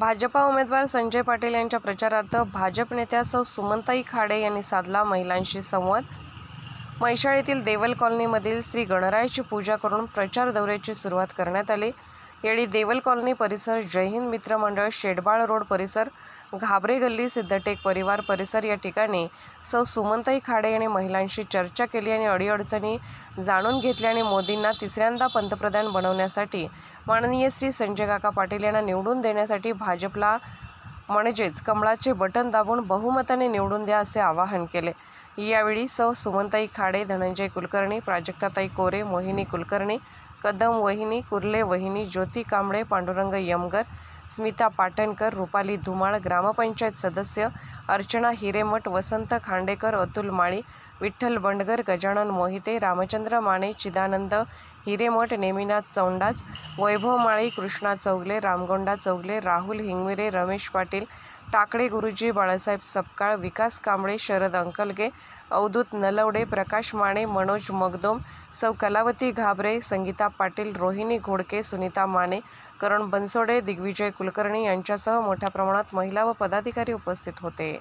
भाजपा उमेदवार संजय पाटील यांच्या प्रचारार्थ भाजप नेत्या सौ खाडे यांनी साधला महिलांशी संवाद. म्हैसाळ देवल कॉलनीमधील श्री गणरायाची पूजा करून प्रचार दौऱ्याची सुरुवात करण्यात आली. यावेळी देवल कॉलनी परिसर जयहिंद मित्र मंडळ शेडबाळ रोड परिसर घाबरे गल्ली सिद्धटेक परिवार परिसर या ठिकाणी सौ सुमंताई खाडे यांनी महिलांशी चर्चा केली आणि अडीअडचणी जाणून घेतल्या आणि मोदींना तिसऱ्यांदा पंतप्रधान बनवण्यासाठी माननीय श्री संजय काका पाटील यांना निवडून देण्यासाठी भाजपला म्हणजेच कमळाचे बटन दाबून बहुमताने निवडून द्या असे आवाहन केले. यावेळी सौ सुमंताई खाडे धनंजय कुलकर्णी प्राजक्ताताई कोरे मोहिनी कुलकर्णी कदम वहिनी कुर्ले वहिनी ज्योती कांबळे पांडुरंग यमगर स्मिता पाटणकर रुपाली धुमाळ ग्रामपंचायत सदस्य अर्चना हिरेमठ वसंत खांडेकर अतुल माळी विठ्ठल बंडगर गजानन मोहिते रामचंद्र माने चिदानंद हिरेमठ नेमिनाथ चौंडाज वैभव माळी कृष्णा चौगले रामगोंडा चौगले राहुल हिंगमिरे रमेश पाटील टाकडे गुरुजी बाळासाहेब सपकाळ विकास कांबळे शरद अंकलगे अवधूत नलवडे प्रकाश माने मनोज मगदोम सौ कलावती घाबरे संगीता पाटील रोहिणी घोडके सुनीता माने करण बनसोडे दिग्विजय कुलकर्णी यांच्यासह मोठ्या प्रमाणात महिला व पदाधिकारी उपस्थित होते.